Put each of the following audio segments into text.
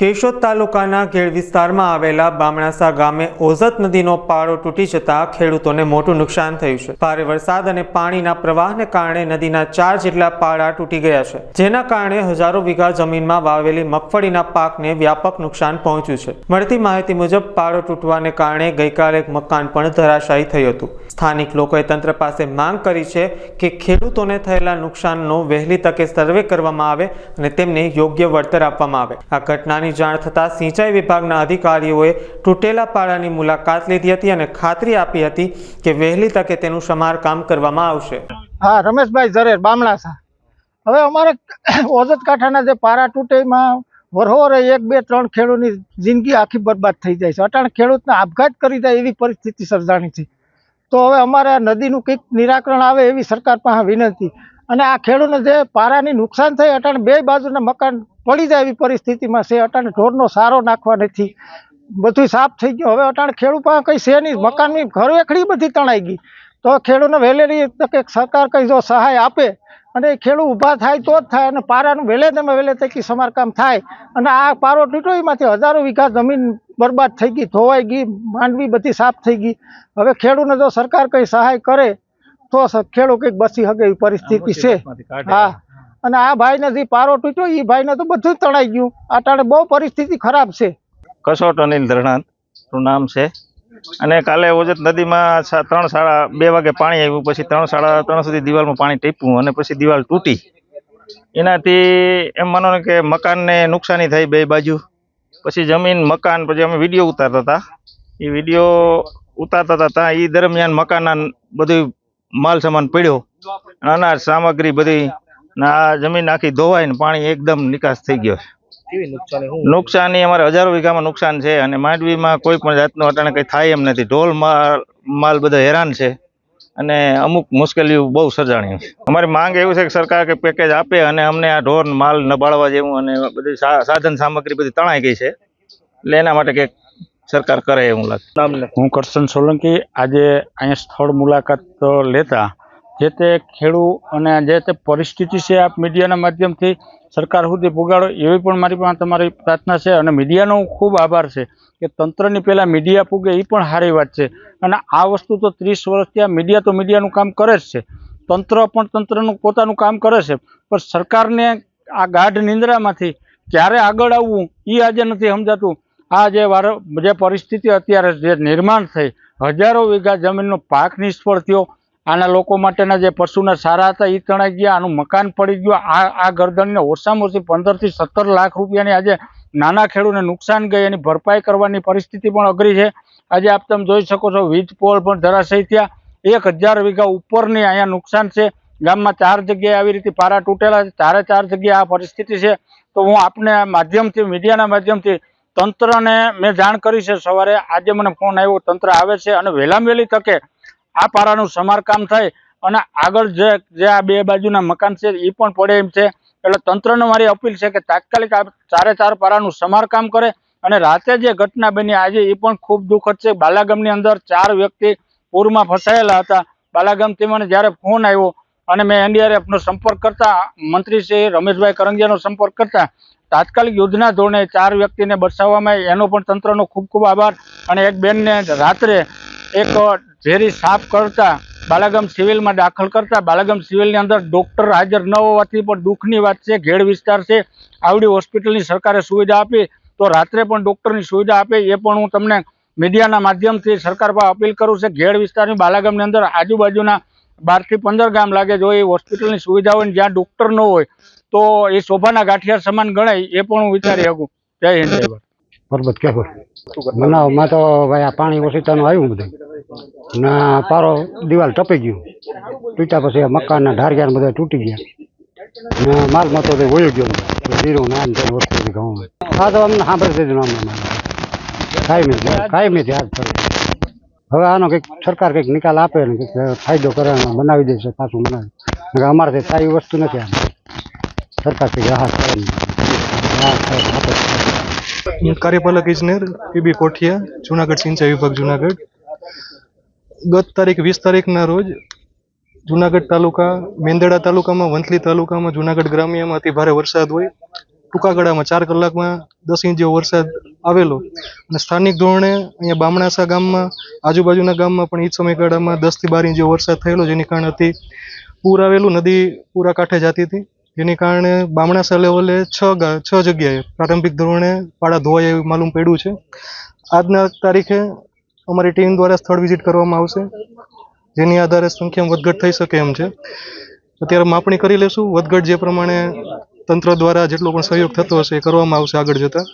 કેશોદ તાલુકાના ખેડ વિસ્તારમાં આવેલા બામણાસા ગામે ઓઝત નદીનો પાળો તૂટી જતા ખેડૂતોને મોટું નુકસાન થયું છે. ભારે વરસાદ અને પાણીના પ્રવાહને કારણે નદીના ચાર જેટલા પાળા તૂટી ગયા છે, જેના કારણે હજારો વીઘા જમીનમાં વાવેલી મગફળીના પાકને વ્યાપક નુકસાન પહોંચ્યું છે. મળતી માહિતી મુજબ, પાળો તૂટવાને કારણે ગઈકાલે એક મકાન પણ ધરાશાયી થયું હતું. સ્થાનિક લોકોએ તંત્ર પાસે માંગ કરી છે કે ખેડૂતોને થયેલા નુકસાનનો વહેલી તકે સર્વે કરવામાં આવે અને તેમને યોગ્ય વળતર આપવામાં આવે. આ ઘટનાની જાણ થતાં સિંચાઈ વિભાગના અધિકારીઓએ તૂટેલા પાળાની મુલાકાત લીધી હતી અને ખાતરી આપી હતી કે વહેલી તકે તેનું સમારકામ કરવામાં આવશે. હા, રમેશભાઈ ઝરેર બામણાસા હવે અમારે ઓજત કાંઠાના જે પારા તૂટે એમાં વરહોરે એક, બે, ત્રણ ખેડૂતની જિંદગી આખી બરબાદ થઈ જાય છે. અટાણે ખેડૂતને આપઘાત કરી જાય એવી પરિસ્થિતિ સર્જાણી છે. તો હવે અમારે નદીનું કંઈક નિરાકરણ આવે એવી સરકાર પાસે વિનંતી. અને આ ખેડૂતને જે પારાની નુકસાન થઈ અટાણે બે બાજુના મકાન પડી જાય એવી પરિસ્થિતિમાં છે. અટાણે ઢોરનો સારો નાખવા નથી. બધું સાફ થઈ ગયું. હવે અટાણે ખેડૂત પાસે કંઈ છે નહીં. મકાનની ઘર એકડી બધી તણાઈ ગઈ. તો ખેડૂતને વહેલેની તકે સરકાર કંઈ જો સહાય આપે અને એ ખેડૂત ઊભા થાય તો જ થાય અને પારાનું વહેલે તમે વહેલે તકી સમારકામ થાય અને આ પારો તૂટ્યો એમાંથી હજારો વીઘા જમીન બરબાદ થઈ ગઈ, ધોવાઈ ગઈ, માંડવી બધી સાફ થઈ ગઈ. હવે ખેડૂતને જો સરકાર કંઈ સહાય કરે તો ખેડો ખેડૂત કંઈક બસી શકે એવી પરિસ્થિતિ છે. હા. અને આ ભાઈને જે પારો તૂટ્યો એ ભાઈને તો બધું જ તણાઈ ગયું. અટાણે બહુ પરિસ્થિતિ ખરાબ છે. કસોટ અનિલ ધરણાતનું નામ છે. અને કાલે ઓજત નદીમાં ત્રણ સાડા બે વાગે પાણી આવ્યું પછી ત્રણ સાડા ત્રણ સુધી દિવાલમાં પાણી ટીપ્યું અને પછી દિવાલ તૂટી. એનાથી એમ માનો ને કે મકાનને નુકસાની થઈ બે બાજુ. પછી જમીન મકાન પછી અમે વીડિયો ઉતારતા હતા. એ વીડિયો ઉતારતા હતા ત્યાં એ દરમિયાન મકાનના બધું માલ સામાન પડ્યો. અનાજ સામગ્રી બધી ને આ જમીન આખી ધોવાઈ ને પાણી એકદમ નિકાસ થઈ ગયો. નુકસાની અમારે હજારો વીઘામાં નુકસાન છે અને માંડવીમાં કોઈ પણ જાતનું અટાણે કંઈ થાય એમ નથી. ઢોલ માલ માલ બધા હેરાન છે અને અમુક મુશ્કેલીઓ બહુ સર્જાણી છે. અમારી માંગ એવું છે કે સરકાર કે પેકેજ આપે અને અમને આ ઢોર માલ નબાળવા જેવું અને બધી સાધન સામગ્રી બધી તણાઈ ગઈ છે. એટલે એના માટે કંઈક સરકાર કરે એવું લાગે. હું કરશન સોલંકી આજે અહીંયા સ્થળ મુલાકાત લેતા જે તે ખેડૂ અને જે તે પરિસ્થિતિ છે આપ મીડિયાના માધ્યમથી સરકાર સુધી પુગાડો એવી પણ મારી પાસે તમારી પ્રાર્થના છે અને મીડિયાનો ખૂબ આભાર છે કે તંત્રની પહેલાં મીડિયા પૂગે એ પણ સારી વાત છે. અને આ વસ્તુ તો ત્રીસ વર્ષથી આ મીડિયા તો મીડિયાનું કામ કરે જ છે. તંત્ર પણ તંત્રનું પોતાનું કામ કરે છે. પણ સરકારને આ ગાઢ નિંદ્રામાંથી ક્યારે આગળ આવવું એ આજે નથી સમજાતું. આ જે વાર, જે પરિસ્થિતિ અત્યારે જે નિર્માણ થઈ, હજારો વીઘા જમીનનો પાક નિષ્ફળ થયો. આના લોકો માટેના જે પશુના સારા હતા એ તણાઈ ગયા, આનું મકાન પડી ગયું. આ આ ગરદનને ઓછામાં ઓછી પંદરથી સત્તર લાખ રૂપિયાની આજે નાના ખેડૂતને નુકસાન ગઈ, એની ભરપાઈ કરવાની પરિસ્થિતિ પણ અઘરી છે. આજે આપ તમે જોઈ શકો છો, વીજ પોલ પણ ધરાશય થયા. એક હજાર વીઘા ઉપરની અહીંયા નુકસાન છે. ગામમાં ચાર જગ્યાએ આવી રીતે પારા તૂટેલા છે. ચારે ચાર જગ્યાએ આ પરિસ્થિતિ છે. તો હું આપને માધ્યમથી, મીડિયાના માધ્યમથી તંત્રને મેં જાણ કરી છે, સવારે આજે મને ફોન આવ્યો, તંત્ર આવે છે અને વહેલામ વહેલી તકે આ પારાનું સમારકામ થાય અને આગળ જે જે આ બે બાજુના મકાન છે એ પણ પડે એમ છે. એટલે તંત્રને મારી અપીલ છે કે તાત્કાલિક આ ચારે ચાર પારાનું સમારકામ કરે અને રાતે જે ઘટના બની, આજે એ પણ ખૂબ દુઃખદ છે. બાલાગામની અંદર ચાર વ્યક્તિ પૂરમાં ફસાયેલા હતા. બાલાગામથી મને જ્યારે ફોન આવ્યો અને મેં એનડીઆરએફનો સંપર્ક કરતા, મંત્રી શ્રી રમેશભાઈ કરંગિયાનો સંપર્ક કરતા તાત્કાલિક યુદ્ધના ધોરણે ચાર વ્યક્તિને બચાવવામાં એનો પણ તંત્રનો ખૂબ ખૂબ આભાર અને એક બેનને રાત્રે એક ઝેરી સાફ કરતા બાલાગામ સિવિલમાં દાખલ કરતા બાલાગામ સિવિલની અંદર ડૉક્ટર હાજર ન હોવાથી પણ દુઃખની વાત છે ઘેડ વિસ્તાર છે. આવડી હોસ્પિટલની સરકારે સુવિધા આપી તો રાત્રે પણ ડૉક્ટરની સુવિધા આપે એ પણ હું તમને મીડિયાના માધ્યમથી સરકાર પર અપીલ કરું છું. ઘેડ વિસ્તારની બાલાગામની અંદર આજુબાજુના બારથી પંદર ગામ લાગે જો એ હોસ્પિટલની સુવિધા હોય જ્યાં ડૉક્ટર ન હોય તો એ શોભાના ગાંઠિયા સમાન ગણાય, એ પણ હું વિચારી શકું. જય હિન્દ. જય ભારત. પરબત કેવું બનાવમાં તો ભાઈ આ પાણી ઓછીતાનું આવ્યું બધું. ને પારો દિવાલ ટપી ગયું. તૂટ્યા પછી મકાનના ઢારિયા બધા તૂટી ગયા. ને માલમાં તો વયો ગયો. જીરું નાન તે વસ્તુ ઘઉં આ તો અમને સાંભળી દીધું અમને. કાયમી કાયમી હાથ ફરે. હવે આનો કંઈક સરકાર કંઈક નિકાલ આપે ને કંઈક ફાયદો કરે બનાવી દેશે પાછું બનાવી અમારે થાય એવી વસ્તુ નથી આમ. સરકાર કંઈક રાહત કાર્યપાલક ઇજનેર પીબી કોઠિયા, જુનાગઢ સિંચાઈ વિભાગ, જુનાગઢ. ગત તારીખ વીસ તારીખના રોજ જુનાગઢ તાલુકા, મેંદડા તાલુકામાં, વંથલી તાલુકામાં, જુનાગઢ ગ્રામ્યમાં અતિ ભારે વરસાદ હોય. ટૂંકા ગાળામાં ચાર કલાકમાં દસ ઇંચ જેવો વરસાદ આવેલો. અને સ્થાનિક ધોરણે અહીંયા બામણાસા ગામમાં, આજુબાજુના ગામમાં પણ એ સમયગાળામાં દસથી બાર ઇંચ જેવો વરસાદ થયેલો, જેની કારણે અતિ પૂર આવેલું, નદી પૂરા કાંઠે જતી હતી. જેની કારણે બામણાસા લેવલે છ છ જગ્યાએ પ્રારંભિક ધોરણે પાડા ધોવાય એવું માલુમ પડ્યું છે. આજના તારીખે અમારી ટીમ દ્વારા સ્થળ વિઝિટ કરવામાં આવશે, જેની આધારે સંખ્યામાં વધઘટ થઈ શકે એમ છે. અત્યારે માપણી કરી લેશું. વધઘટ જે પ્રમાણે તંત્ર દ્વારા જેટલો પણ સહયોગ થતો હશે એ કરવામાં આવશે આગળ જતા.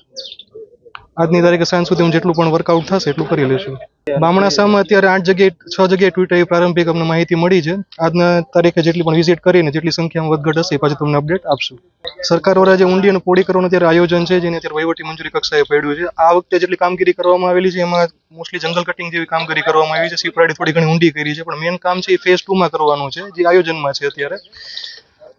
આજની તારીખે સાંજ સુધી જેટલું પણ વર્કઆઉટ થશે એટલું કરી લેશું બામણાસામાં અત્યારે આઠ જગ્યાએ, છ જગ્યાએ ટ્વિટર એવી પ્રારંભિક અમને માહિતી મળી છે. આજના તારીખે જેટલી પણ વિઝિટ કરીને જેટલી સંખ્યામાં વધઘટ હશે એ પાછું તમને અપડેટ આપશું. સરકાર દ્વારા જે ઊંડી અને પોળી કરવાનું અત્યારે આયોજન છે, જેને અત્યારે વહીવટી મંજૂરી કક્ષાએ પડ્યું છે, આ વખતે જેટલી કામગીરી કરવામાં આવેલી છે, એમાં મોસ્ટલી જંગલ કટિંગ જેવી કામગીરી કરવામાં આવી છે. સીપરાડી થોડી ઘણી ઊંડી કરી છે, પણ મેઇન કામ છે એ ફેઝ ટુમાં કરવાનું છે, જે આયોજનમાં છે અત્યારે.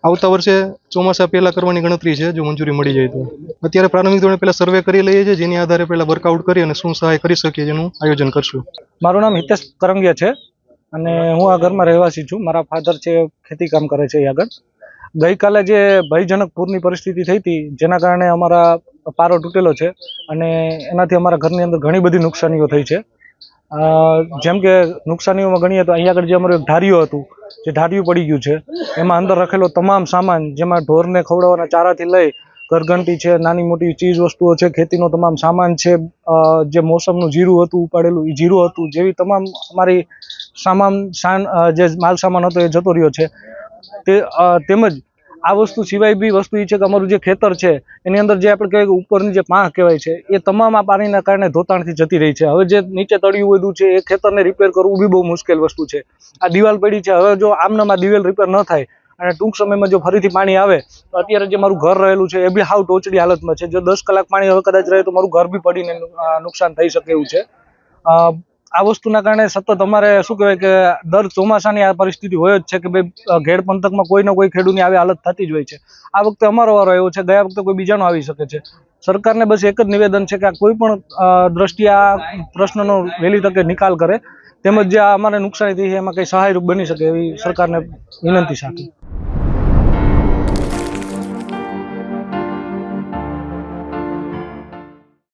આવતા વર્ષે ચોમાસા પહેલાં કરવાની ગણતરી છે, જો મંજૂરી મળી જાય તો. અત્યારે પ્રારંભિક ધોરણે પહેલાં સર્વે કરી લઈએ છીએ, જેની આધારે પહેલાં વર્કઆઉટ કરી અને શું સહાય કરી શકીએ જેનું આયોજન કરશું. મારું નામ હિતેશ કરંગિયા છે અને હું આ ઘરમાં રહેવાસી છું. મારા ફાધર છે, ખેતી કામ કરે છે અહીં આગળ. ગઈકાલે જે ભયજનક પૂરની પરિસ્થિતિ થઈ હતી, જેના કારણે અમારા પારો તૂટેલો છે અને એનાથી અમારા ઘરની અંદર ઘણી બધી નુકસાનીઓ થઈ છે. જેમ કે નુકસાનીઓમાં ગણીએ તો અહીંયા આગળ જે અમારું એક ધાર્યું હતું, જે ધાર્યું પડી ગયું છે, એમાં અંદર રાખેલો તમામ સામાન, જેમાં ઢોરને ખવડાવવાના ચારાથી લઈ, ઘરઘંટી છે, નાની મોટી ચીજ વસ્તુઓ છે, ખેતીનો તમામ સામાન છે જે મોસમનું જીરું હતું, ઉપાડેલું એ જીરું હતું, જેવી તમામ અમારી સામાન જે માલ સામાન હતો એ જતો રહ્યો છે. તે તેમજ આ વસ્તુ સિવાય બી વસ્તુ એ છે કે અમારું જે ખેતર છે, એની અંદર જે આપણે કહેવાય કે ઉપરની જે પાંખ કહેવાય છે, એ તમામ આ પાણીના કારણે ધોતાણથી જતી રહી છે. હવે જે નીચે તળિયું બધું છે, એ ખેતરને રિપેર કરવું બી બહુ મુશ્કેલ વસ્તુ છે. આ દિવાલ પડી છે, હવે જો આમનામાં દિવેલ રિપેર ન થાય અને ટૂંક સમયમાં જો ફરીથી પાણી આવે, તો અત્યારે જે મારું ઘર રહેલું છે, એ બી હાવ ટોચડી હાલતમાં છે. જો દસ કલાક પાણી હવે કદાચ રહે તો મારું ઘર બી પડીને નુકસાન થઈ શકે એવું છે. આ વસ્તુના કારણે સતત અમારે શું કહેવાય કે દર ચોમાસાની આ પરિસ્થિતિ હોય જ છે કે ભાઈ ઘેડ પંથકમાં કોઈ ને કોઈ ખેડૂતની આવી હાલત થતી જ હોય છે. આ વખતે અમારો વારો એવો છે, ગયા વખતે કોઈ બીજાનો આવી શકે છે. સરકારને બસ એક જ નિવેદન છે કે આ કોઈ પણ દ્રષ્ટિએ આ પ્રશ્નનો વહેલી તકે નિકાલ કરે, તેમજ જે અમારે નુકસાની થઈ છે એમાં કંઈ સહાયરૂપ બની શકે એવી સરકારને વિનંતી સાથે.